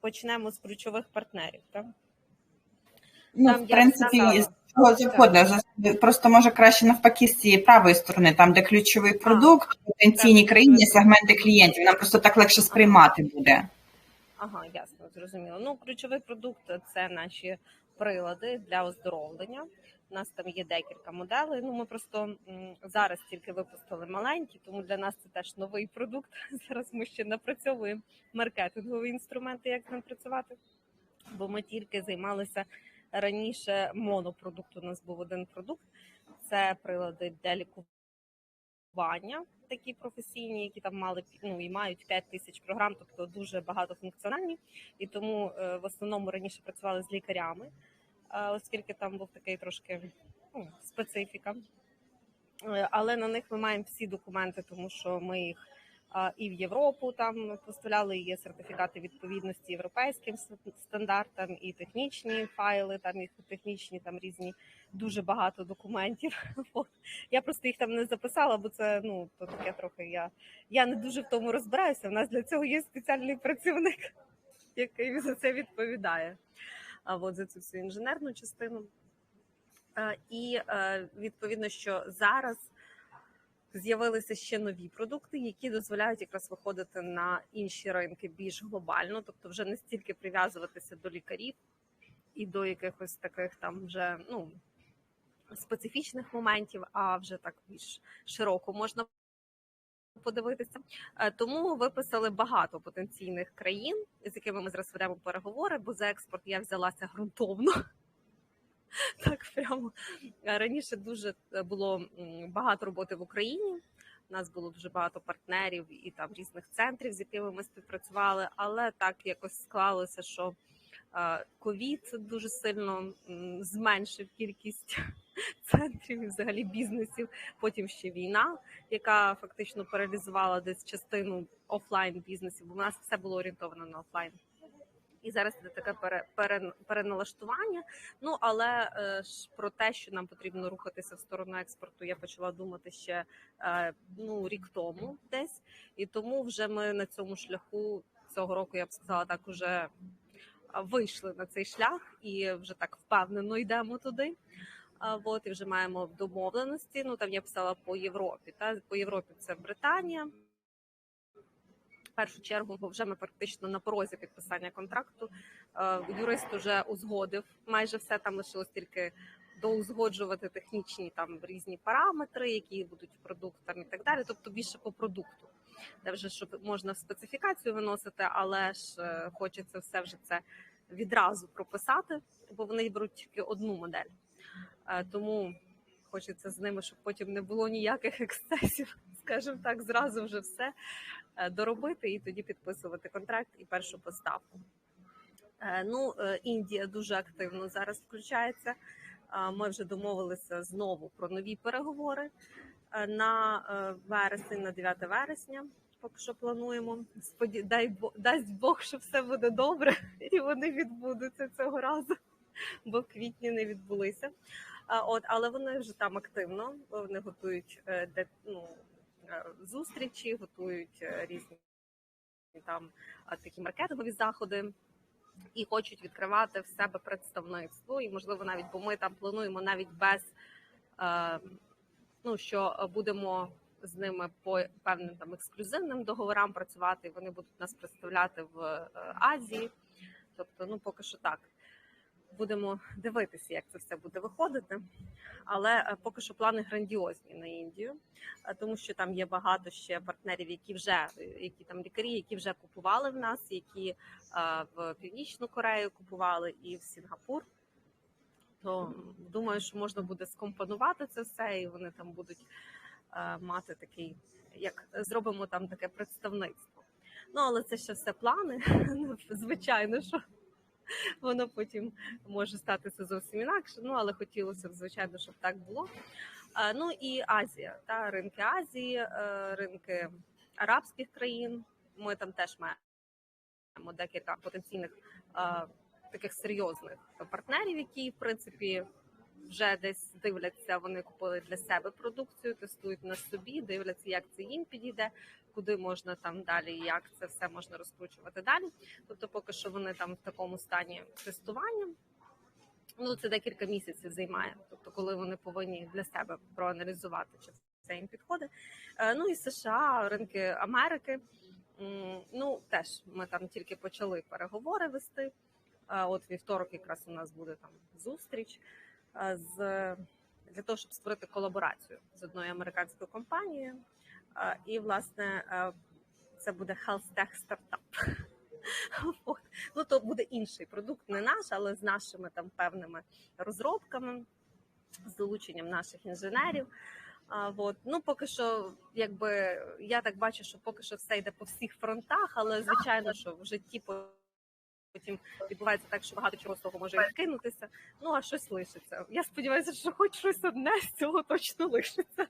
почнемо з ключових партнерів. Так? Ну, Там в принципі, з цього завгодно. Просто може краще навпаки з цієї правої сторони, там, де ключовий продукт, потенційні країни, сегменти клієнтів. Нам просто так легше сприймати буде. Ага, ясно, зрозуміло. Ну, ключовий продукт це наші прилади для оздоровлення. У нас там є декілька моделей. Ну, ми просто зараз тільки випустили маленькі, тому для нас це теж новий продукт. Зараз ми ще напрацьовуємо маркетингові інструменти, як з ним працювати. Бо ми тільки займалися раніше монопродукт. У нас був один продукт. Це прилади для лікування, такі професійні, які там мали ну, і мають 5 тисяч програм, тобто дуже багатофункціональні. І тому е, в основному раніше працювали з лікарями, оскільки там був такий трошки ну, специфіка. Е, Але на них ми маємо всі документи, тому що ми їх і в Європу там поставляли. Є сертифікати відповідності європейським стандартам, і технічні файли, там їх технічні, там різні дуже багато документів. Я просто їх там не записала, бо це ну то таке трохи. Я, я не дуже в тому розбираюся. У нас для цього є спеціальний працівник, який за це відповідає. От за цю всю інженерну частину. І відповідно, що зараз з'явилися ще нові продукти, які дозволяють якраз виходити на інші ринки більш глобально, тобто вже не стільки прив'язуватися до лікарів і до якихось таких там вже ну специфічних моментів, а вже так більш широко можна подивитися. Е, Тому виписали багато потенційних країн, з якими ми зараз ведемо переговори, бо за експорт я взялася ґрунтовно. Так, прямо Е, раніше дуже е, було багато роботи в Україні. У нас було дуже багато партнерів і там різних центрів, з якими ми співпрацювали. Але так якось склалося, що ковід дуже сильно зменшив кількість центрів і взагалі бізнесів. Потім ще війна, яка фактично паралізувала десь частину офлайн бізнесів, бо в нас все було орієнтовано на офлайн. І зараз це таке пере, пере, переналаштування. Ну але е, ж про те, що нам потрібно рухатися в сторону експорту, я почала думати ще е, ну рік тому, десь і тому вже ми на цьому шляху цього року я б сказала так, уже вийшли на цей шлях і вже так впевнено йдемо туди. От і вже маємо домовленості. Ну там я писала по Європі. Та по Європі це Британія. В першу чергу, бо вже ми практично на порозі підписання контракту. Юрист вже узгодив майже все. Там лишилось тільки доузгоджувати технічні там різні параметри, які будуть в продуктам і так далі. Тобто більше по продукту, де вже щоб можна специфікацію виносити, але ж е, хочеться все вже це відразу прописати, бо вони беруть тільки одну модель. Е, Тому хочеться з ними, щоб потім не було ніяких ексцесів, скажімо так, зразу вже все е, доробити і тоді підписувати контракт і першу поставку. Ну, Індія дуже активно зараз включається. Ми вже домовилися знову про нові переговори на е, вересень, на 9 вересня. Поки що плануємо. Споді... Дай Бог, дасть Бог, що все буде добре, і вони відбудуться цього разу, бо в квітні не відбулися. От, але вони вже там активно. Вони готують е, ну, е, зустрічі, готують е, різні там такі маркетингові заходи і хочуть відкривати в себе представництво. І можливо, навіть бо ми там плануємо навіть без е, ну що будемо з ними по певним там ексклюзивним договорам працювати. Вони будуть нас представляти в е, Азії. Тобто, ну поки що так. Будемо дивитися, як це все буде виходити. Але е, поки що плани грандіозні на Індію, е, тому що там є багато ще партнерів, які вже е, які там лікарі, які вже купували в нас, які е, в Північну Корею купували і в Сінгапур. То думаю, що можна буде скомпонувати це все, і вони там будуть е, мати такий, як зробимо там таке представництво. Ну але це ще все плани. Ну, Звичайно, що воно потім може статися зовсім інакше. Ну але хотілося б, звичайно, щоб так було. А, Ну і Азія та ринки Азії, е, ринки арабських країн. Ми там теж маємо декілька потенційних е, таких серйозних партнерів, які в принципі. Вже десь дивляться, вони купили для себе продукцію, тестують на собі, дивляться, як це їм підійде, куди можна там далі, як це все можна розкручувати далі. Тобто, поки що вони там в такому стані тестування. Ну, це декілька місяців займає. Тобто, коли вони повинні для себе проаналізувати, чи це їм підходить. Е, Ну і США, ринки Америки. Ну теж ми там тільки почали переговори вести. От вівторок якраз у нас буде там зустріч з для того, щоб створити колаборацію з одною американською компанією. І власне це буде Health. От. Ну то буде інший продукт, не наш, але з нашими там певними розробками, з долученням наших інженерів. А, от. Ну, поки що, якби я так бачу, що поки що все йде по всіх фронтах, але звичайно, що в житті потім відбувається так, що багато чого з того може відкинутися. Ну а щось лишиться. Я сподіваюся, що хоч щось одне з цього точно лишиться.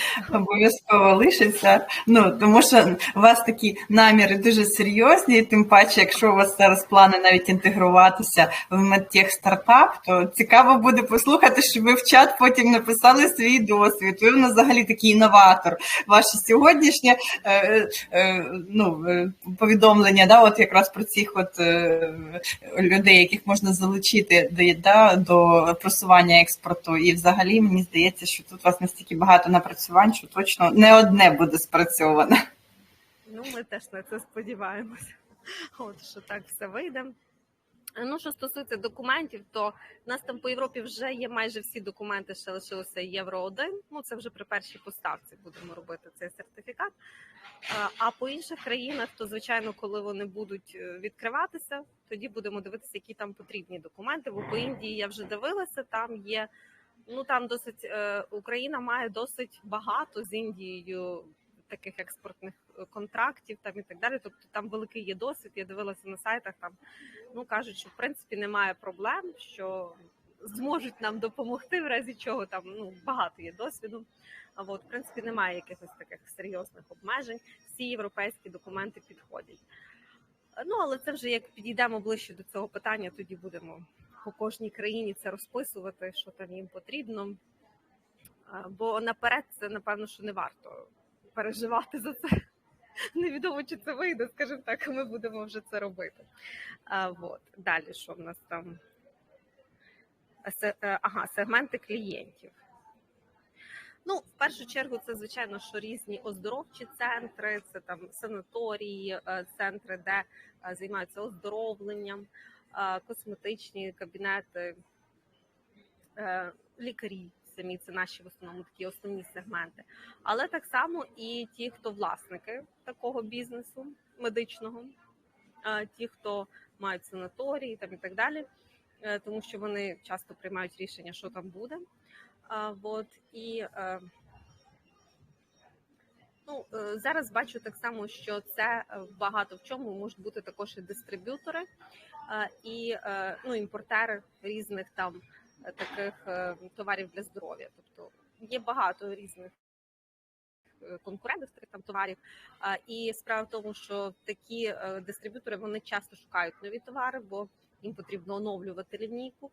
Обов'язково лишиться. Ну тому що у вас такі наміри дуже серйозні, і тим паче, якщо у вас зараз плани навіть інтегруватися в медтех стартап, то цікаво буде послухати, що ви в чат потім написали свій досвід. Ви в нас взагалі такий інноватор. Ваше сьогоднішнє е, е, ну, е, повідомлення, да, от якраз про цих от е, людей, яких можна залучити до, да, до просування експорту. І взагалі мені здається, що тут у вас настільки багато напрацювань, що точно не одне буде спрацьоване. Ну, ми теж на це сподіваємося. От що так все вийде. Ну, що стосується документів, то в нас там по Європі вже є майже всі документи, ще лишилося Євро 1 Ну це вже при першій поставці будемо робити цей сертифікат. А- по інших країнах, то звичайно, коли вони будуть е, відкриватися, тоді будемо дивитися, які там потрібні документи. Бо по Індії я вже дивилася, там є. Ну там досить е, Україна має досить багато з Індією таких експортних е, контрактів там і так далі. Тобто там великий є досвід. Я дивилася на сайтах. Там ну кажуть, що в принципі немає проблем, що зможуть нам допомогти, в разі чого там ну багато є досвіду. А от в принципі немає якихось таких серйозних обмежень. Всі європейські документи підходять. Ну але це вже як підійдемо ближче до цього питання, тоді будемо по кожній країні це розписувати, що там їм потрібно. Бо наперед це напевно, що не варто переживати за це. Невідомо, чи це вийде, скажімо так, ми будемо вже це робити. А, вот. Далі, що в нас там? Е, Ага, сегменти клієнтів. Ну, в першу чергу, це звичайно, що різні оздоровчі центри, це там санаторії, е, центри, де е, займаються оздоровленням, косметичні кабінети, е, лікарі. Самі це наші в основному такі основні сегменти, але так само і ті, хто власники такого бізнесу медичного, ті, хто мають санаторії там і так далі, е, тому що вони часто приймають рішення, що там буде. А, вот, і е, ну, зараз бачу так само, що це багато в чому можуть бути також і дистриб'ютори і е, ну, імпортери різних там е, таких е, товарів для здоров'я. Тобто є багато різних конкурентів таких там товарів. І справа в тому, що такі дистриб'ютори вони часто шукають нові товари, бо їм потрібно оновлювати лінійку.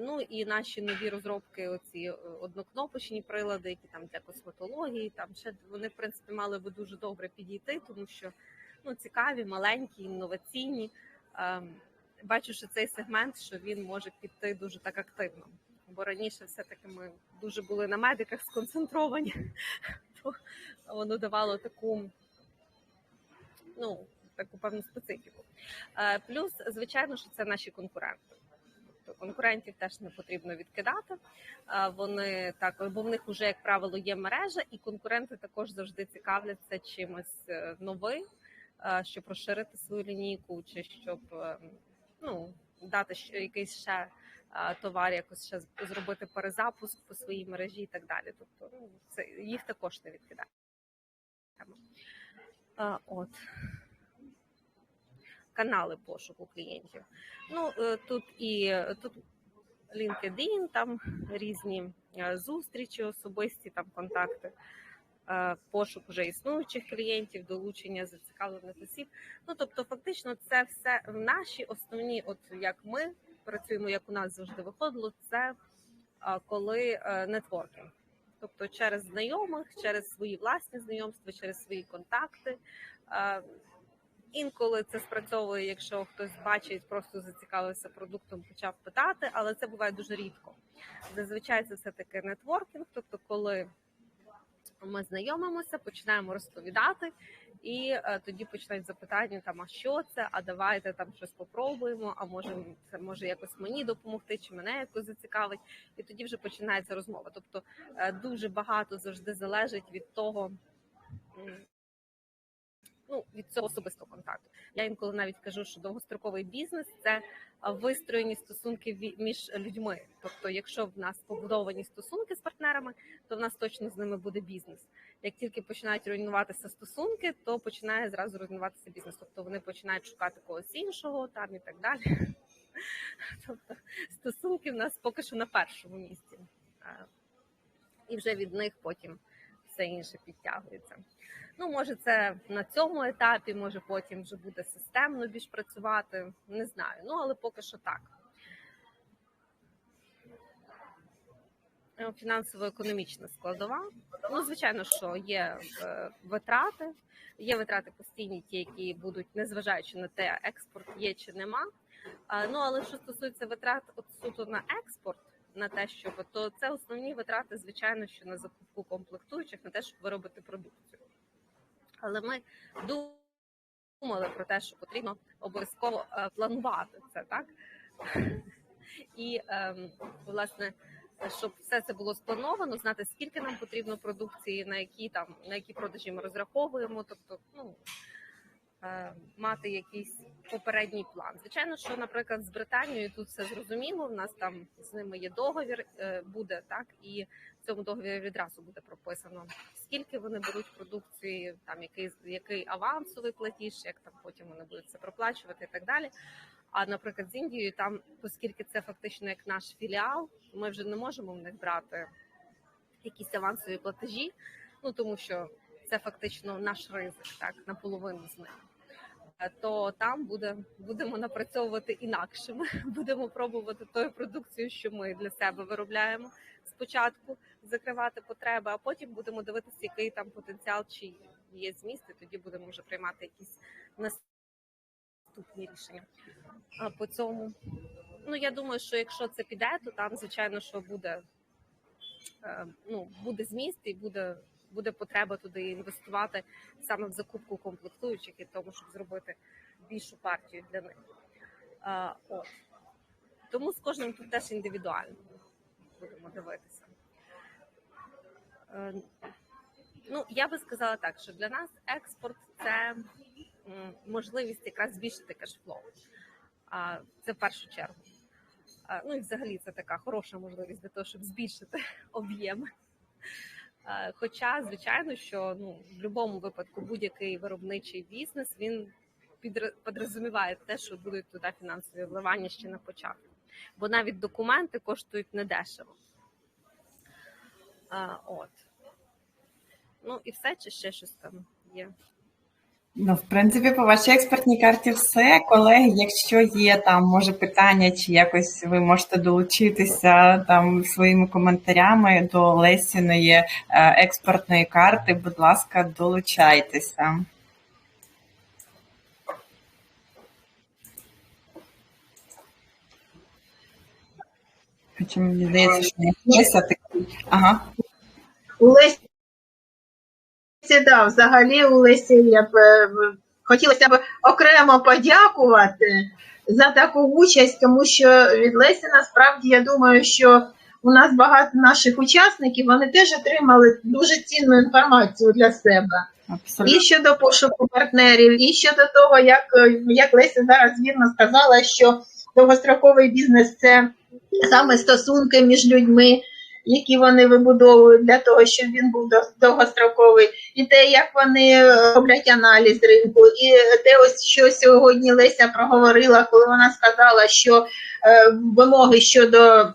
Ну і наші нові розробки, оці однокнопочні прилади, які там для косметології, там ще вони в принципі мали би дуже добре підійти, тому що ну цікаві, маленькі, інноваційні. Ем, Бачу, що цей сегмент, що він може піти дуже так активно. Бо раніше все-таки ми дуже були на медиках сконцентровані, то воно давало таку, ну, таку певну специфіку. Е, Плюс, звичайно, що це наші конкуренти. Тобто конкурентів теж не потрібно відкидати. Е, Вони так, бо в них вже, як правило, є мережа, і конкуренти також завжди цікавляться чимось е, новим, щоб розширити свою лінійку, чи щоб е, ну, дати якийсь ще е, товар, якось ще зробити перезапуск по своїй мережі і так далі. Тобто, ну, це їх також не відкидаємо. Е, От канали пошуку клієнтів. Ну е, тут і е, тут LinkedIn, там різні е, зустрічі, особисті там контакти, е, пошук вже існуючих клієнтів, долучення зацікавлених осіб. Ну тобто, фактично, це все в наші основні, от як ми працюємо, як у нас завжди виходило, це е, коли е, нетворкінг. тобто через знайомих, через свої власні знайомства, через свої контакти. Е, Інколи це спрацьовує, якщо хтось бачить, просто зацікавився продуктом, почав питати, але це буває дуже рідко. Зазвичай це все таки нетворкінг, тобто, коли ми знайомимося, починаємо розповідати, і е, тоді починають запитання: там а що це? А давайте там щось попробуємо. А може це може якось мені допомогти, чи мене якось зацікавить, і тоді вже починається розмова. Тобто е, дуже багато завжди залежить від того. Ну, від цього особистого контакту. Я інколи навіть кажу, що довгостроковий бізнес це вистроєні стосунки між людьми. Тобто, якщо в нас побудовані стосунки з партнерами, то в нас точно з ними буде бізнес. Як тільки починають руйнуватися стосунки, то починає зразу руйнуватися бізнес. Тобто вони починають шукати когось іншого там і так далі. Тобто стосунки в нас поки що на першому місці, і вже від них потім все інше підтягується. Ну, може, це на цьому етапі, може потім вже буде системно більш працювати. Не знаю. Ну, але поки що так. Е, Фінансово-економічна складова. Ну, звичайно, що є е, витрати, є витрати постійні, ті, які будуть, незважаючи на те, експорт є чи нема. Ну, але що стосується витрат от суто на експорт, на те, щоб то це основні витрати, звичайно, що на закупку комплектуючих, на те, щоб виробити продукцію. Але ми думали про те, що потрібно обов'язково е, планувати це, так? І ем, власне, щоб все це було сплановано, знати скільки нам потрібно продукції, на які там на які продажі ми розраховуємо, тобто, ну мати якийсь попередній план. Звичайно, що, наприклад, з Британією тут все зрозуміло. В нас там з ними є договір, е, буде так, і в цьому договірі відразу буде прописано, скільки вони беруть продукції, там який який авансовий платіж, як там потім вони будуть це проплачувати і так далі. А наприклад, з Індією, там, оскільки це фактично як наш філіал, ми вже не можемо в них брати якісь авансові платежі, ну тому що це фактично наш ризик, так наполовину з них. Е, То там буде будемо напрацьовувати інакше. Ми будемо пробувати тою продукцією, що ми для себе виробляємо спочатку, закривати потреби, а потім будемо дивитися, який там потенціал чи є зміст, і тоді будемо вже приймати якісь наступні рішення. А по цьому, ну я думаю, що якщо це піде, то там звичайно що буде е, ну буде зміст і буде. Буде потреба туди інвестувати саме в закупку комплектуючих і тому, щоб зробити більшу партію для них. А, от. Тому з кожним тут теж індивідуально будемо дивитися. Е, Ну, я би сказала так, що для нас експорт це можливість якраз збільшити кешфлоу. Це в першу чергу. Ну і взагалі це така хороша можливість для того, щоб збільшити об'єми. Е, Хоча, звичайно, що ну в будь-якому випадку будь-який виробничий бізнес він підр- підрозуміває те, що будуть туди фінансові вливання ще на початку, бо навіть документи коштують недешево. А, от. Ну і все, чи ще щось там є. Ну, в принципі, по вашій експертній карті все. Колеги, якщо є там, може, питання, чи якось ви можете долучитися там своїми коментарями до Лесіної е, експортної карти, будь ласка, долучайтеся. Хоча мені здається, що не Леся такий. Ага. Да, взагалі у Лесі я б е, хотілося б окремо подякувати за таку участь, тому що від Лесі насправді я думаю, що у нас багато наших учасників вони теж отримали дуже цінну інформацію для себе. Абсолютно. І щодо пошуку партнерів, і щодо того, як, е, як Леся зараз вірно сказала, що довгостроковий бізнес це саме стосунки між людьми, які вони вибудовують для того, щоб він був довгостроковий, і те, як вони е, роблять аналіз ринку, і те, ось що сьогодні Леся проговорила, коли вона сказала, що е, вимоги щодо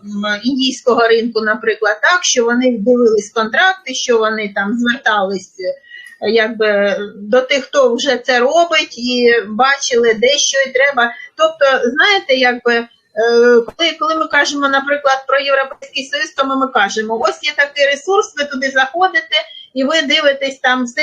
індійського ринку, наприклад, так, що вони дивились контракти, що вони там звертались. е, Якби до тих, хто вже це робить, і бачили, де що і треба. Тобто, знаєте, якби коли, коли ми кажемо, наприклад, про Європейський Союз, то ми, ми кажемо, ось є такий ресурс, ви туди заходите і ви дивитесь там все,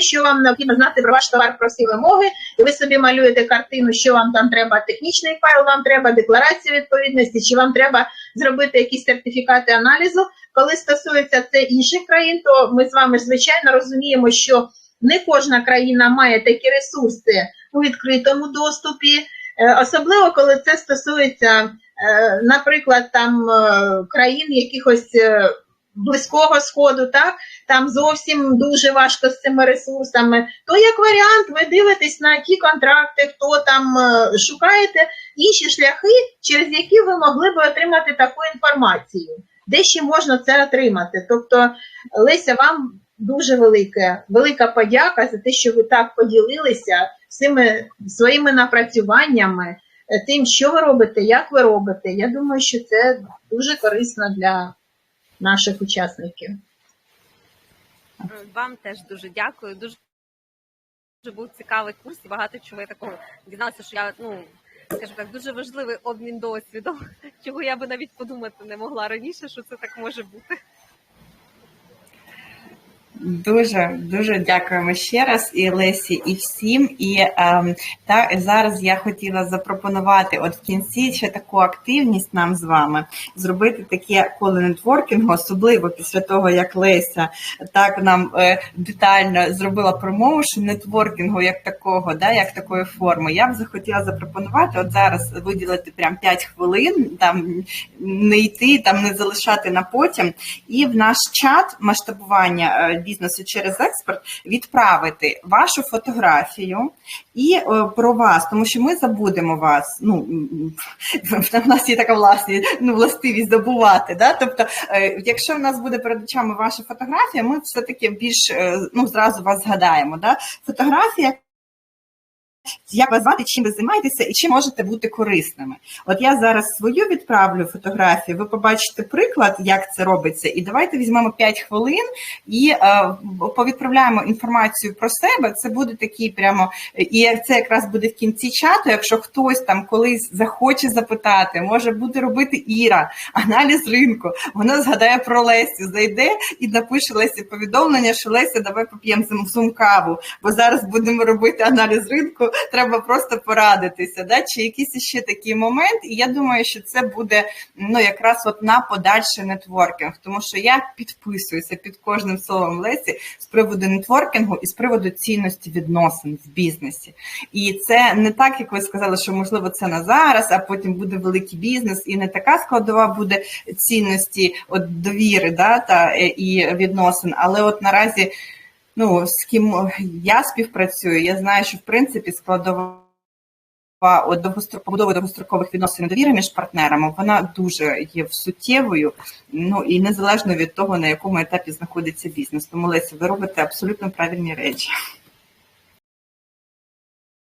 що вам необхідно знати про ваш товар, про всі вимоги, і ви собі малюєте картину, що вам там треба, технічний файл, вам треба декларацію відповідності, чи вам треба зробити якісь сертифікати аналізу. Коли стосується це інших країн, то ми з вами звичайно розуміємо, що не кожна країна має такі ресурси у відкритому доступі, Е, особливо коли це стосується, е, наприклад, там е, країн якихось е, близького сходу, так там зовсім дуже важко з цими ресурсами. То як варіант, ви дивитесь на ті контракти, хто там е, шукаєте інші шляхи, через які ви могли би отримати таку інформацію, де ще можна це отримати. Тобто, Леся, вам дуже велике, велика подяка за те, що ви так поділилися всіми своїми напрацюваннями, е, тим, що ви робите, як ви робите. Я думаю, що це дуже корисно для наших учасників. Вам теж дуже дякую. Дуже дуже був цікавий курс багато чого я такого дізналася, що я ну скажімо так, дуже важливий обмін досвідом, чого я би навіть подумати не могла раніше, що це так може бути. Дуже дуже дякуємо ще раз і Лесі, і всім. І ем, та зараз я хотіла запропонувати, от в кінці ще таку активність нам з вами зробити таке коло нетворкінгу, особливо після того, як Леся так нам е, детально зробила промову, що нетворкінгу як такого, да, як такої форми. Я б захотіла запропонувати от зараз виділити прям 5 хвилин, там не йти, там не залишати на потім, і в наш чат масштабування. Бізнесу через експорт відправити вашу фотографію і е, про вас, тому що ми забудемо вас. Ну в нас є така власні ну, властивість забувати. Да? Тобто, е, якщо в нас буде перед очами ваша фотографія, ми все таки більш е, ну зразу вас згадаємо. Да? Фотографія. Як вас звати, чим ви займаєтеся і чим можете бути корисними? От я зараз свою відправлю фотографію, ви побачите приклад, як це робиться, і давайте візьмемо 5 хвилин і е, повідправляємо інформацію про себе. Це буде такий прямо, і це якраз буде в кінці чату. Якщо хтось там колись захоче запитати, може буде робити Іра, аналіз ринку. Вона згадає про Лесю, зайде і напише Лесі повідомлення, що Леся, давай поп'ємо зум каву, бо зараз будемо робити аналіз ринку треба просто порадитися, да? чи якийсь ще такий момент. І я думаю, що це буде ну якраз от на подальший нетворкінг, тому що я підписуюся під кожним словом Лесі з приводу нетворкінгу і з приводу цінності відносин в бізнесі. І це не так, як ви сказали, що можливо це на зараз, а потім буде великий бізнес, і не така складова буде цінності от довіри, да, та і відносин, але от наразі ну, з ким я співпрацюю, я знаю, що в принципі складова побудови довгострокових відносин довіри між партнерами, вона дуже є суттєвою, ну і незалежно від того, на якому етапі знаходиться бізнес. Тому Леся, ви робите абсолютно правильні речі.